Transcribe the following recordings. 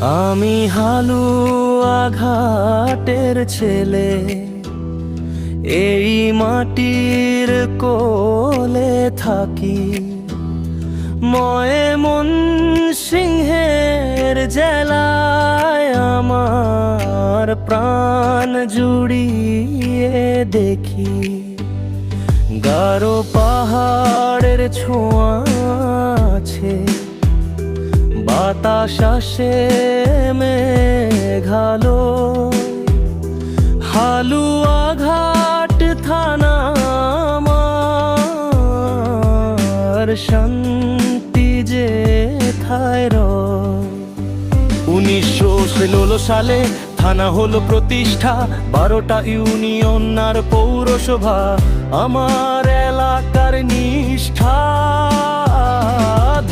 আমি হালুয়া ঘাটের ছেলে, এই মাটির কোলে থাকি। ময়ে মন সিংহের জেলায় আমার প্রাণ জুড়িয়ে দেখি। গারো পাহাড়ের ছোঁয়া আছে। বাতাস আসে মেঘালো। হালুয়া ঘাট থানা আমার শান্তি যে থায় উনিশশো ষোলো সালে থানা হলো প্রতিষ্ঠা, বারোটা ইউনিয়ন আর পৌরসভা। আমার এলাকার নিষ্ঠা।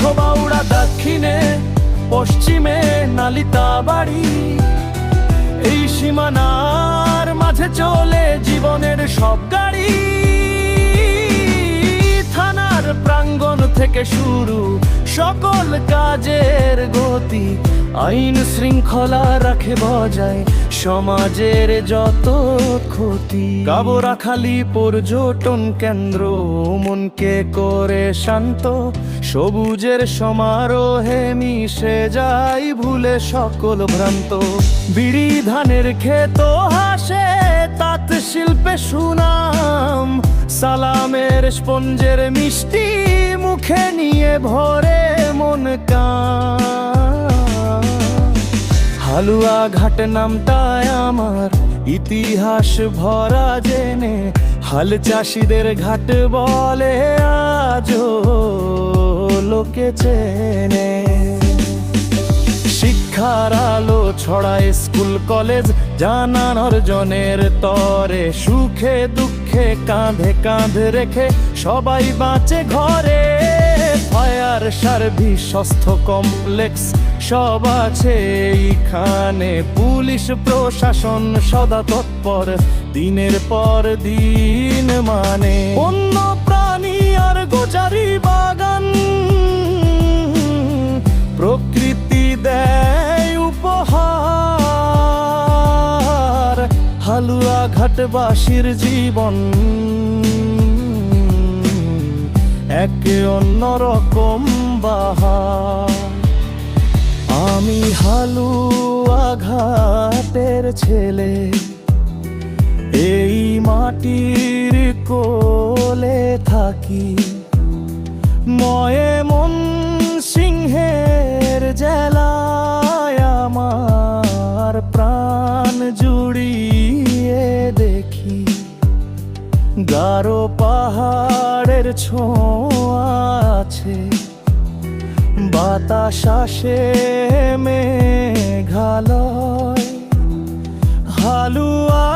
ধোবাউড়া দক্ষিণে, পশ্চিমে নালিতা বাড়ি। এই সীমানার মাঝে চলে জীবনের সব গাড়ি। থানার প্রাঙ্গণ থেকে শুরু সকল কাজের গতি, আইন শৃঙ্খলা রাখে বজায় সমাজের যত ক্ষতি। গাবরাখালি পর্যটন কেন্দ্র, মনকে করে শান্ত, সবুজের সমারোহে মিশে যাই ভুলে সকল ভ্রান্ত। বিড়ি ধানের ক্ষেত হাসে, তাঁত শিল্পে সুনাম সালামের স্পঞ্জের মিষ্টি মুখে নিয়ে ভরে মন হালুয়া ঘাট নামটায় আমার ইতিহাস ভরা জেনে, হাল চাষিদের ঘাট বলে আজও লোকে চেনে। ছড়ায় স্কুল, কলেজ জানান অর্জনের তরে। সুখে, দুঃখে, কাঁধে কাঁধে রেখে সবাই বাঁচে ঘরে। ফায়ার সার্ভিস স্বাস্থ্য কমপ্লেক্স সব আছে এইখানে। পুলিশ, প্রশাসন সদা তৎপর, দিনের পর দিন মানে। অন্য প্রাণী আর গোচারি বাগান হালুয়া ঘাটবাসীর জীবন। এক অন্যরকম বাহার। আমি হালুয়া ঘাটের ছেলে। এই মাটির কোলে থাকি। ময়ে গারো পাহাড়ের ছোঁয়া আছে। বাতাস আসে মেঘালয়। হালুয়া